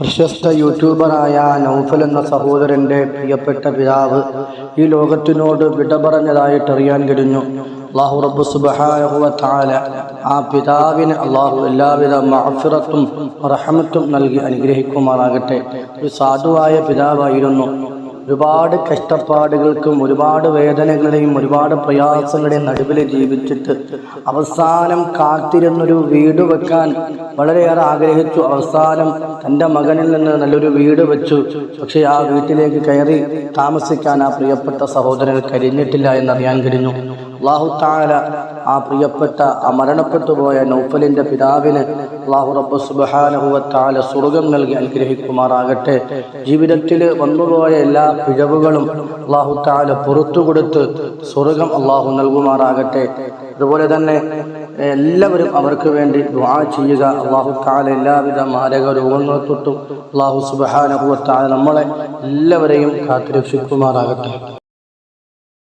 പ്രശസ്ത യൂട്യൂബറായ നൗഫൽ എന്ന സഹോദരന്റെ പ്രിയപ്പെട്ട പിതാവ് ഈ ലോകത്തിനോട് വിട പറഞ്ഞതായിട്ട് അറിയാൻ കഴിഞ്ഞു അള്ളാഹു റബ്ബു ആ പിതാവിന് അള്ളാഹു എല്ലാവിധ മഹഫിറത്തും റഹമത്തും നൽകി അനുഗ്രഹിക്കുമാറാകട്ടെ. ഒരു സാധുവായ പിതാവായിരുന്നു. ഒരുപാട് കഷ്ടപ്പാടുകൾക്കും ഒരുപാട് വേദനകളുടെയും ഒരുപാട് പ്രയാസങ്ങളുടെയും നടുവിൽ ജീവിച്ചിട്ട് അവസാനം കാത്തിരുന്നൊരു വീട് വെക്കാൻ വളരെയേറെ ആഗ്രഹിച്ചു. അവസാനം തന്റെ മകനിൽ നിന്ന് നല്ലൊരു വീട് വെച്ചു. പക്ഷേ ആ വീട്ടിലേക്ക് കയറി താമസിക്കാൻ ആ പ്രിയപ്പെട്ട സഹോദരൻ കഴിഞ്ഞിട്ടില്ല എന്നറിയാൻ കഴിഞ്ഞു. അള്ളാഹു താല ആ പ്രിയപ്പെട്ട ആ മരണപ്പെട്ടു പോയ നൗഫലിന്റെ പിതാവിന് അള്ളാഹു റബ്ബ് സുബാനഹുവ സ്വർഗം നൽകി അനുഗ്രഹിക്കുമാറാകട്ടെ. ജീവിതത്തിൽ വന്നുപോയ എല്ലാ പിഴവുകളും അള്ളാഹു താല പുറത്തു കൊടുത്ത് സ്വർഗം അള്ളാഹു നൽകുമാറാകട്ടെ. അതുപോലെ തന്നെ എല്ലാവരും അവർക്ക് വേണ്ടി ദ്വാ ചെയ്യുക. അള്ളാഹു താല എല്ലാവിധ മാരക രോഗങ്ങളെ തൊട്ടും അള്ളാഹു സുബാനഹുവ താല നമ്മളെ എല്ലാവരെയും കാത്തുരക്ഷിക്കുമാറാകട്ടെ.